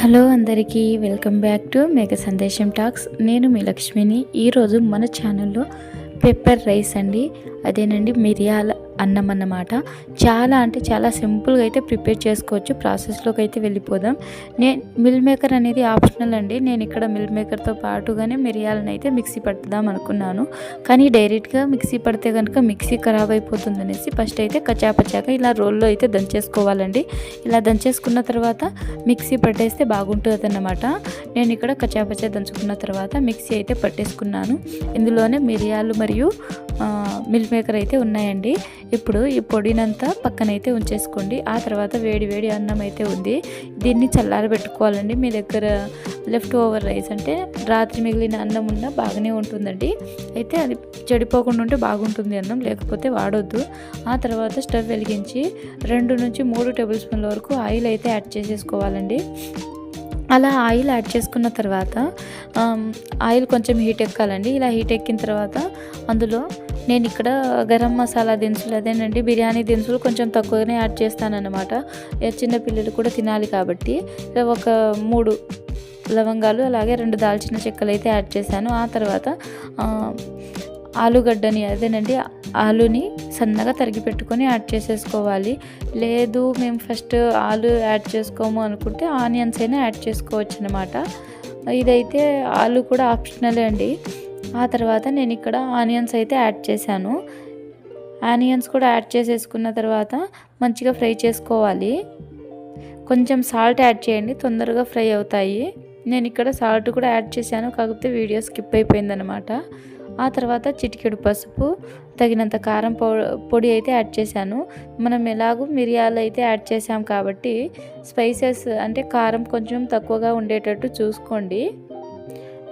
Hello అందరికీ welcome back to మేఘ సందేశం talks. నేను మీ లక్ష్మిని. ఈరోజు మన ఛానల్లో పెప్పర్ రైస్ అండి. అదేనండి మిరియాల అన్నం అన్నమాట. చాలా అంటే చాలా సింపుల్గా అయితే ప్రిపేర్ చేసుకోవచ్చు. ప్రాసెస్లోకి అయితే వెళ్ళిపోదాం. నేను మిల్ మేకర్ అనేది ఆప్షనల్ అండి. నేను ఇక్కడ మిల్ మేకర్తో పాటుగానే మిరియాలను అయితే మిక్సీ పట్టుదాం అనుకున్నాను. కానీ డైరెక్ట్గా మిక్సీ పడితే కనుక మిక్సీ ఖరాబ్ అయిపోతుంది అనేసి ఫస్ట్ అయితే కచాపచాక ఇలా రోల్లో అయితే దంచేసుకోవాలండి. ఇలా దంచేసుకున్న తర్వాత మిక్సీ పట్టేస్తే బాగుంటుంది అన్నమాట నేను ఇక్కడ కచాపచా దంచుకున్న తర్వాత మిక్సీ అయితే పట్టేసుకున్నాను. ఇందులోనే మిరియాలు మరియు మిల్ మేకర్ అయితే ఉన్నాయండి. ఇప్పుడు ఈ పొడినంతా పక్కనైతే ఉంచేసుకోండి. ఆ తర్వాత వేడి వేడి అన్నం అయితే ఉంది. దీన్ని చల్లారబెట్టుకోవాలండి. మీ దగ్గర లెఫ్ట్ ఓవర్ రైస్ అంటే రాత్రి మిగిలిన అన్నం ఉన్నా బాగానే ఉంటుందండి. అయితే అది చెడిపోకుండా ఉంటే బాగుంటుంది అన్నం లేకపోతే వాడొద్దు. ఆ తర్వాత స్టవ్ వెలిగించి రెండు నుంచి మూడు టేబుల్ స్పూన్ల వరకు ఆయిల్ అయితే యాడ్ చేసేసుకోవాలండి. అలా ఆయిల్ యాడ్ చేసుకున్న తర్వాత ఆయిల్ కొంచెం హీట్ ఎక్కాలండి. ఇలా హీట్ ఎక్కిన తర్వాత అందులో నేను ఇక్కడ గరం మసాలా దినుసులు అదేనండి బిర్యానీ దినుసులు కొంచెం తక్కువగానే యాడ్ చేస్తానన్నమాట. చిన్నపిల్లలు కూడా తినాలి కాబట్టి. ఒక మూడు లవంగాలు అలాగే రెండు దాల్చిన చెక్కలు అయితే యాడ్ చేశాను. ఆ తర్వాత ఆలుగడ్డని అదేనండి ఆలుని సన్నగా తరిగి పెట్టుకొని యాడ్ చేసేసుకోవాలి. లేదు మేము ఫస్ట్ ఆలు యాడ్ చేసుకోము అనుకుంటే ఆనియన్స్ అయినా యాడ్ చేసుకోవచ్చు అనమాట ఇదైతే ఆలు కూడా ఆప్షనలే అండి. ఆ తర్వాత నేను ఇక్కడ ఆనియన్స్ అయితే యాడ్ చేశాను. ఆనియన్స్ కూడా యాడ్ చేసేసుకున్న తర్వాత మంచిగా ఫ్రై చేసుకోవాలి. కొంచెం సాల్ట్ యాడ్ చేయండి తొందరగా ఫ్రై అవుతాయి. నేను ఇక్కడ సాల్ట్ కూడా యాడ్ చేశాను కాకపోతే వీడియో స్కిప్ అయిపోయిందనమాట ఆ తర్వాత చిటికెడు పసుపు తగినంత కారం పొడి అయితే యాడ్ చేశాను. మనం ఎలాగూ మిరియాలు అయితే యాడ్ చేసాం కాబట్టి స్పైసెస్ అంటే కారం కొంచెం తక్కువగా ఉండేటట్టు చూసుకోండి.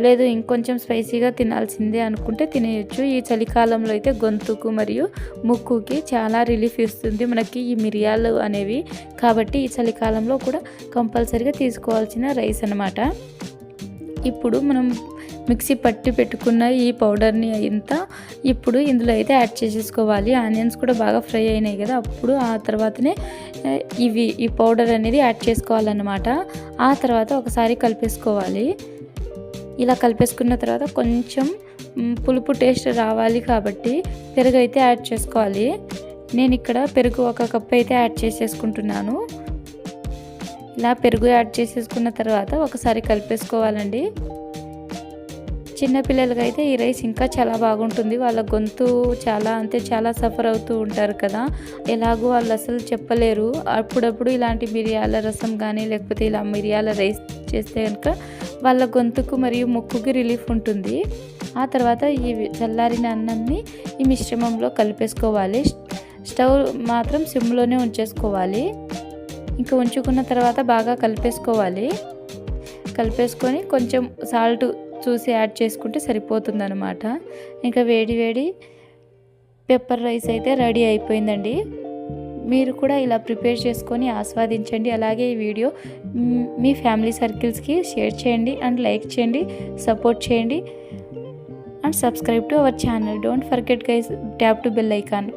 లేదు ఇంకొంచెం స్పైసీగా తినాల్సిందే అనుకుంటే తినేయచ్చు. ఈ చలికాలంలో అయితే గొంతుకు మరియు ముక్కుకి చాలా రిలీఫ్ ఇస్తుంది మనకి ఈ మిరియాలు అనేవి. కాబట్టి ఈ చలికాలంలో కూడా కంపల్సరీగా తీసుకోవాల్సిన రైస్ అనమాట ఇప్పుడు మనం మిక్సీ పట్టి పెట్టుకున్న ఈ పౌడర్ని అంతా ఇప్పుడు ఇందులో అయితే యాడ్ చేసేసుకోవాలి. ఆనియన్స్ కూడా బాగా ఫ్రై అయినాయి కదా అప్పుడు ఆ తర్వాతనే ఇవి ఈ పౌడర్ అనేది యాడ్ చేసుకోవాలన్నమాట. ఆ తర్వాత ఒకసారి కలిపేసుకోవాలి. ఇలా కలిపేసుకున్న తర్వాత కొంచెం పులుపు టేస్ట్ రావాలి కాబట్టి పెరుగు అయితే యాడ్ చేసుకోవాలి. నేను ఇక్కడ పెరుగు ఒక కప్ అయితే యాడ్ చేసేసుకుంటున్నాను. ఇలా పెరుగు యాడ్ చేసేసుకున్న తర్వాత ఒకసారి కలిపేసుకోవాలండి. చిన్నపిల్లలకి అయితే ఈ రైస్ ఇంకా చాలా బాగుంటుంది. వాళ్ళ గొంతు చాలా అంటే చాలా సఫర్ అవుతూ ఉంటారు కదా. ఎలాగో వాళ్ళు అసలు చెప్పలేరు. అప్పుడప్పుడు ఇలాంటి మిరియాల రసం కానీ లేకపోతే ఇలా మిరియాల రైస్ చేస్తే కనుక వాళ్ళ గొంతుకు మరియు ముక్కుకి రిలీఫ్ ఉంటుంది. ఆ తర్వాత ఈ చల్లారిన అన్నాన్ని ఈ మిశ్రమంలో కలిపేసుకోవాలి. స్టవ్ మాత్రం సిమ్లోనే ఉంచేసుకోవాలి. ఇంకా ఉంచుకున్న తర్వాత బాగా కలిపేసుకోవాలి. కలిపేసుకొని కొంచెం సాల్ట్ చూసి యాడ్ చేసుకుంటే సరిపోతుందనమాట ఇంకా వేడి వేడి పెప్పర్ రైస్ అయితే రెడీ అయిపోయిందండి. మీరు కూడా ఇలా ప్రిపేర్ చేసుకొని ఆస్వాదించండి. అలాగే ఈ వీడియో మీ ఫ్యామిలీ సర్కిల్స్కి షేర్ చేయండి అండ్ లైక్ చేయండి సపోర్ట్ చేయండి and subscribe to our channel. Don't forget guys tap to bell icon.